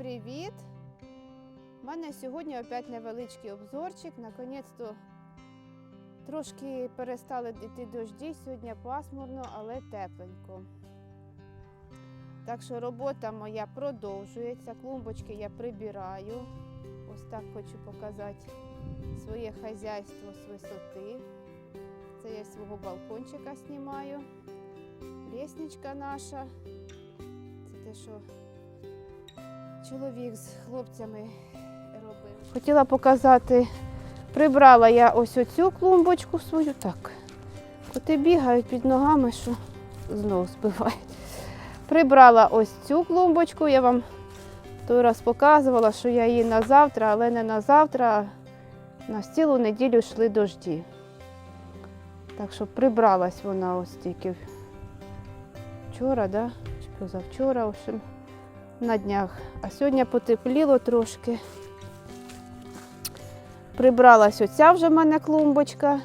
привіт! У мене сьогодні опять невеличкий обзорчик. Наконець-то трошки перестали йти дожді. Сьогодні пасмурно, але тепленько. Так що робота моя продовжується. Клумбочки я прибираю. Ось так хочу показати своє хазяйство з висоти. Це я свого балкончика знімаю. Лісничка наша. Це те, що чоловік з хлопцями робив. Хотіла показати, прибрала я ось оцю клумбочку свою. Так, коти бігають під ногами, що знову збивають. Прибрала ось цю клумбочку, я вам той раз показувала, що я її на завтра, але не на завтра, а на цілу неділю йшли дожді. Так що прибралась вона ось тільки вчора, да? чи позавчора, в общем на днях. А сьогодні потепліло трошки. Прибралась оця вже в мене клумбочка.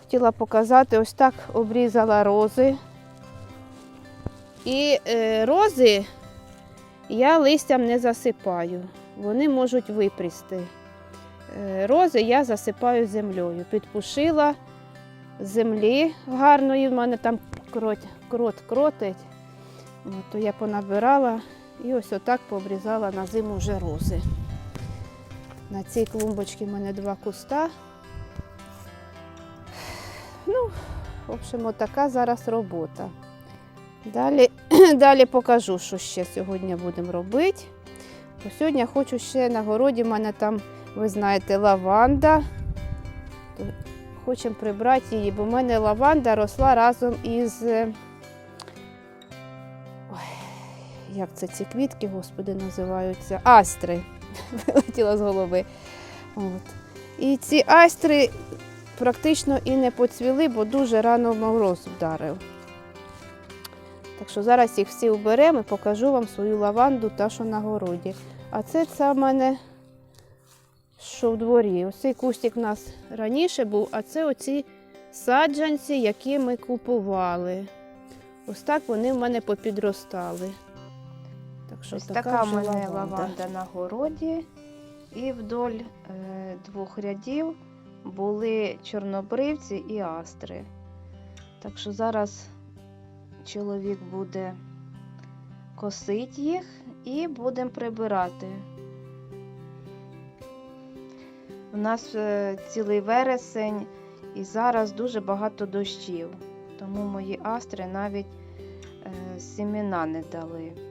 Хотіла показати, ось так обрізала рози. І е, рози я листям не засипаю. Вони можуть випрісти. Е, рози я засипаю землею. Підпушила землі гарної, в мене там крот, крот кротить. От, то я понабирала і ось отак пообрізала на зиму вже рози. На цій клумбочці в мене два куста. Ну, в общем, отака зараз робота. Далі, далі покажу, що ще сьогодні будемо робити. Бо сьогодні хочу ще на городі, в мене там, ви знаєте, лаванда. Хочемо прибрати її, бо в мене лаванда росла разом із як це ці квітки, господи, називаються? Астри. Вилетіла з голови. От. І ці астри практично і не поцвіли, бо дуже рано мороз вдарив. Так що зараз їх всі уберемо і покажу вам свою лаванду, та що на городі. А це це в мене що в дворі. Ось цей кустик у нас раніше був, а це оці саджанці, які ми купували. Ось так вони в мене попідростали. Що Ось така, така в мене лаванда. лаванда на городі. І вдоль е, двох рядів були чорнобривці і астри. Так що зараз чоловік буде косити їх і будемо прибирати. У нас е, цілий вересень і зараз дуже багато дощів, тому мої астри навіть е, сімена не дали.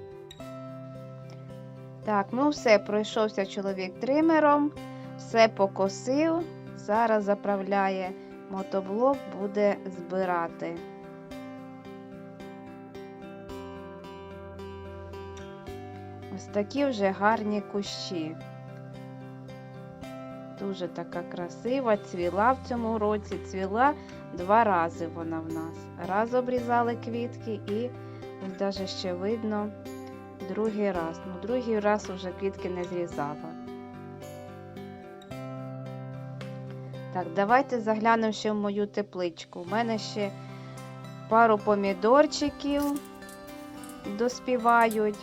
Так, ну все, пройшовся чоловік тримером, все покосив. Зараз заправляє мотоблок, буде збирати. Ось такі вже гарні кущі. Дуже така красива, цвіла в цьому році, цвіла два рази вона в нас. Раз обрізали квітки і навіть ще видно другий раз. Ну, другий раз вже квітки не зрізала. Так, давайте заглянемо ще в мою тепличку. У мене ще пару помідорчиків доспівають.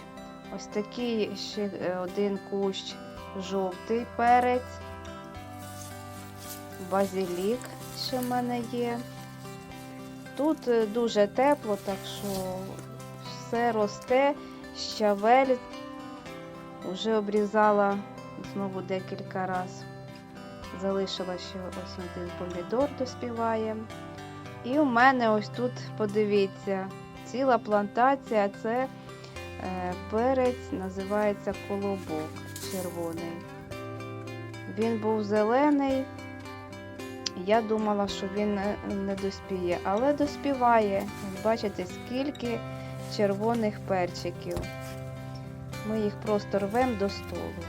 Ось такий ще е, один кущ жовтий перець. Базилік ще в мене є. Тут е, дуже тепло, так що все росте, щавель. Вже обрізала знову декілька разів. Залишила ще ось один помідор доспіває. І у мене ось тут, подивіться, ціла плантація це е, перець, називається колобок червоний. Він був зелений. Я думала, що він не, не доспіє, але доспіває. Бачите, скільки червоних перчиків. Ми їх просто рвемо до столу.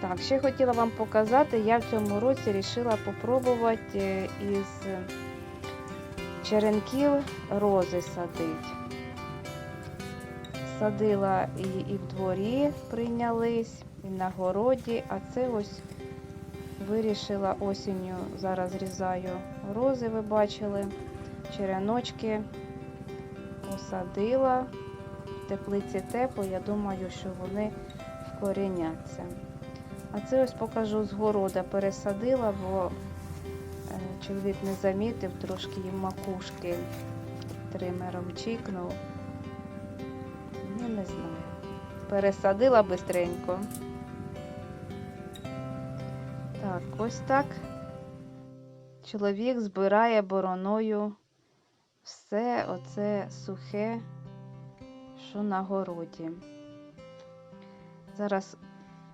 Так, ще хотіла вам показати, я в цьому році вирішила попробувати е, із черенків рози садити. Садила і, і в дворі прийнялись, і на городі, а це ось вирішила осінню, зараз зрізаю рози, ви бачили, череночки посадила. теплиці тепло, я думаю, що вони вкоріняться. А це ось покажу з города пересадила, бо е, чоловік не замітив, трошки їм макушки тримером чікнув. Ну, не знаю. Пересадила бистренько. Так, ось так. Чоловік збирає бороною все оце сухе, що на городі. Зараз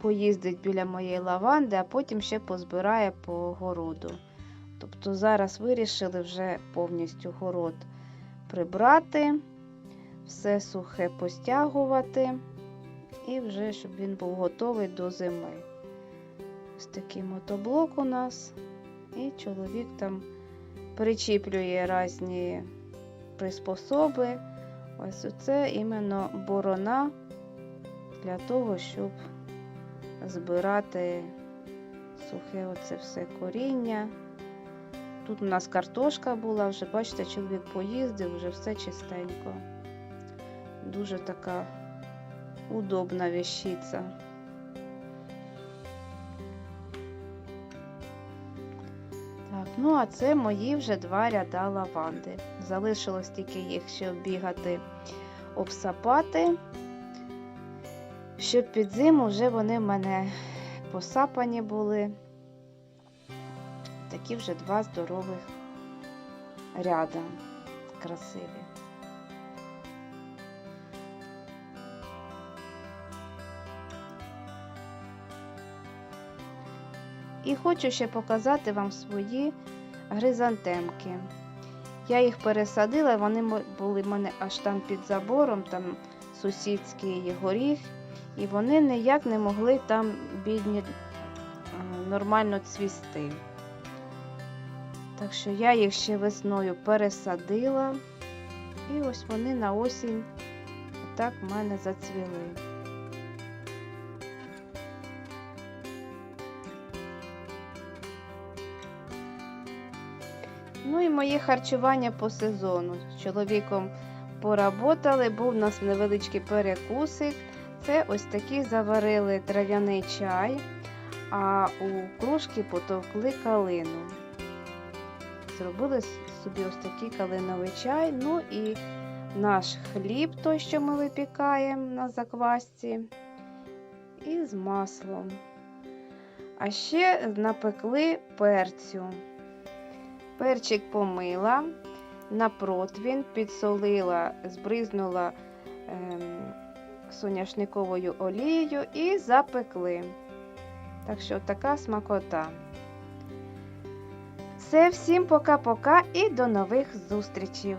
поїздить біля моєї лаванди, а потім ще позбирає по городу. Тобто зараз вирішили вже повністю город прибрати, все сухе постягувати і вже щоб він був готовий до зими. Ось такий мотоблок у нас, і чоловік там причіплює різні приспособи. Ось оце іменно борона для того, щоб збирати сухе оце все коріння. Тут у нас картошка була, вже бачите, чоловік поїздив, вже все чистенько. Дуже така удобна вещиця. Так, ну а це мої вже два ряда лаванди. Залишилось тільки їх ще оббігати, обсапати, щоб під зиму вже вони в мене посапані були. Такі вже два здорових ряда красиві. І хочу ще показати вам свої гризантемки. Я їх пересадила, вони були в мене аж там під забором, там сусідський горіх, і вони ніяк не могли там бідні е, нормально цвісти. Так що я їх ще весною пересадила, і ось вони на осінь так в мене зацвіли. Ну і моє харчування по сезону. З чоловіком поработали, був у нас невеличкий перекусик. Це ось такий заварили трав'яний чай, а у кружки потовкли калину. Зробили собі ось такий калиновий чай. Ну і наш хліб, той, що ми випікаємо на заквасці, і з маслом. А ще напекли перцю. Перчик помила, на противень підсолила, збризнула ем, соняшниковою олією і запекли. Так що така смакота. Це всім пока-пока і до нових зустрічей!